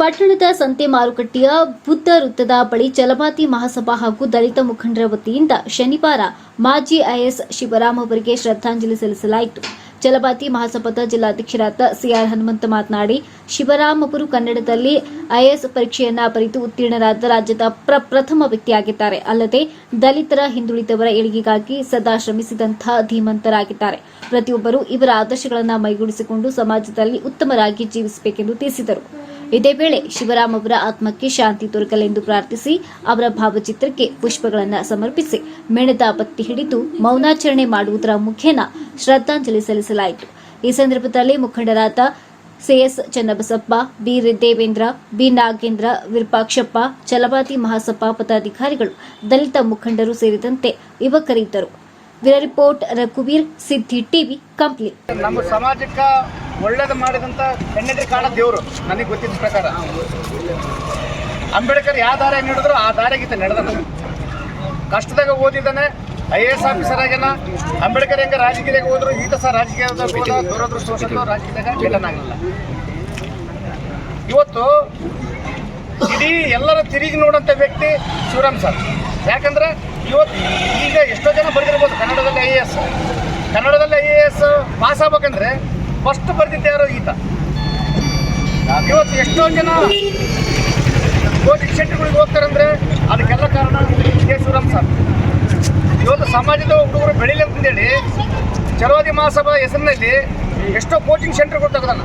ಪಟ್ಟಣದ ಸಂತೆ ಮಾರುಕಟ್ಟೆಯ ಬುದ್ಧ ವೃತ್ತದ ಬಳಿ ಚಲಪಾತಿ ಮಹಾಸಭಾ ಹಾಗೂ ದಲಿತ ಮುಖಂಡರ ವತಿಯಿಂದ ಶನಿವಾರ ಮಾಜಿ ಐಎಸ್ ಶಿವರಾಮ್ ಅವರಿಗೆ ಶ್ರದ್ಧಾಂಜಲಿ ಸಲ್ಲಿಸಲಾಯಿತು. ಚಲಪಾತಿ ಮಹಾಸಭಾದ ಜಿಲ್ಲಾಧ್ಯಕ್ಷರಾದ ಸಿಆರ್ ಹನುಮಂತ ಮಾತನಾಡಿ, ಶಿವರಾಮ್ ಅವರು ಕನ್ನಡದಲ್ಲಿ ಐಎಸ್ ಪರೀಕ್ಷೆಯನ್ನ ಬರೆದು ಉತ್ತೀರ್ಣರಾದ ರಾಜ್ಯದ ಪ್ರಪ್ರಥಮ ವ್ಯಕ್ತಿಯಾಗಿದ್ದಾರೆ. ಅಲ್ಲದೆ, ದಲಿತರ ಹಿಂದುಳಿದವರ ಏಳಿಗೆಗಾಗಿ ಸದಾ ಶ್ರಮಿಸಿದಂತಹ ಧೀಮಂತರಾಗಿದ್ದಾರೆ. ಪ್ರತಿಯೊಬ್ಬರು ಇವರ ಆದರ್ಶಗಳನ್ನು ಮೈಗೂಡಿಸಿಕೊಂಡು ಸಮಾಜದಲ್ಲಿ ಉತ್ತಮರಾಗಿ ಜೀವಿಸಬೇಕೆಂದು ತಿಳಿಸಿದರು. ಇದೇ ವೇಳೆ ಶಿವರಾಮ್ ಅವರ ಆತ್ಮಕ್ಕೆ ಶಾಂತಿ ದೊರಕಲೆಂದು ಪ್ರಾರ್ಥಿಸಿ ಅವರ ಭಾವಚಿತ್ರಕ್ಕೆ ಪುಷ್ಪಗಳನ್ನು ಸಮರ್ಪಿಸಿ ಮೇಣದ ಬತ್ತಿ ಹಿಡಿದು ಮೌನಾಚರಣೆ ಮಾಡುವುದರ ಮುಖೇನ ಶ್ರದ್ಧಾಂಜಲಿ ಸಲ್ಲಿಸಲಾಯಿತು. ಈ ಸಂದರ್ಭದಲ್ಲಿ ಮುಖಂಡರಾದ CS Channabasappa, B Devendra B Nagendra, Virupakshappa Chalapathi Mahasappa ಪದಾಧಿಕಾರಿಗಳು, ದಲಿತ ಮುಖಂಡರು ಸೇರಿದಂತೆ ಯುವಕರಿದ್ದರು. ವಿರ ರಿಪೋರ್ಟ್, ರಘುವೀರ್ ಸಿದ್ದಿ ಟಿವಿ ಕಂಪ್ಲೀಟ್ ನಮ್ಮ ಸಮಾಜಕ್ಕೆ ಒಳ್ಳೇದು ಮಾಡಿದಂಥ ಕಣ್ಣೆದ್ರಿ ಕಾಣ ದೇವರು. ನನಗೆ ಗೊತ್ತಿದ್ದ ಪ್ರಕಾರ. ಅಂಬೇಡ್ಕರ್ ಯಾವ ದಾರಿ ನೀಡಿದ್ರು ಆ ದಾರಿಗಿಂತ ನಡೆದ ಕಷ್ಟದಾಗ ಓದಿದ್ದಾನೆ ಐ ಎ ಎಸ್ ಆಫೀಸರ್ ಆಗ್ಯಾನ. ಅಂಬೇಡ್ಕರ್ ಹೆಂಗೆ ರಾಜಕೀಯದಾಗ ಹೋದ್ರು ಈತ ಸಹ ರಾಜಕೀಯದ ಹೋದ ರಾಜಕೀಯದಾಗ ರಾಜಕೀಯದಾಗ ಗೆಲ್ಲನಾಗಲಿಲ್ಲ ಇವತ್ತು ಇಡೀ ಎಲ್ಲರ ತಿರುಗಿ ನೋಡುವಂಥ ವ್ಯಕ್ತಿ ಶಿವರಾಮ್ ಸರ್. ಯಾಕಂದ್ರೆ ಇವತ್ತು ಈಗ ಎಷ್ಟೋ ಜನ ಬರೆದಿರ್ಬೋದು ಕನ್ನಡದಲ್ಲಿ ಐ ಎ ಎಸ್. ಕನ್ನಡದಲ್ಲಿ ಐ ಎ ಎಸ್ ಪಾಸ್ ಆಗ್ಬೇಕಂದ್ರೆ ಫಸ್ಟ್ ಬರ್ದಿದ್ದ ಯಾರೋ ಈತ. ಇವತ್ತು ಎಷ್ಟೋ ಜನ ಕೋಚಿಂಗ್ ಹೋಗ್ತಾರೆ ಹೋಗ್ತಾರಂದ್ರೆ ಅದಕ್ಕೆಲ್ಲ ಕಾರಣ ಕೆ ಶಿವರಾಮ್ ಸರ್. ಇವತ್ತು ಸಮಾಜದ ಹುಡುಗರು ಬೆಳಿಲಿ ಅಂತಂದೇಳಿ, ಚರವಾದಿ ಮಹಾಸಭಾ ಹೆಸರಿನಲ್ಲಿ ಎಷ್ಟೋ ಕೋಚಿಂಗ್ ಸೆಂಟರ್ಗಳು ತೆಗೆದಾನ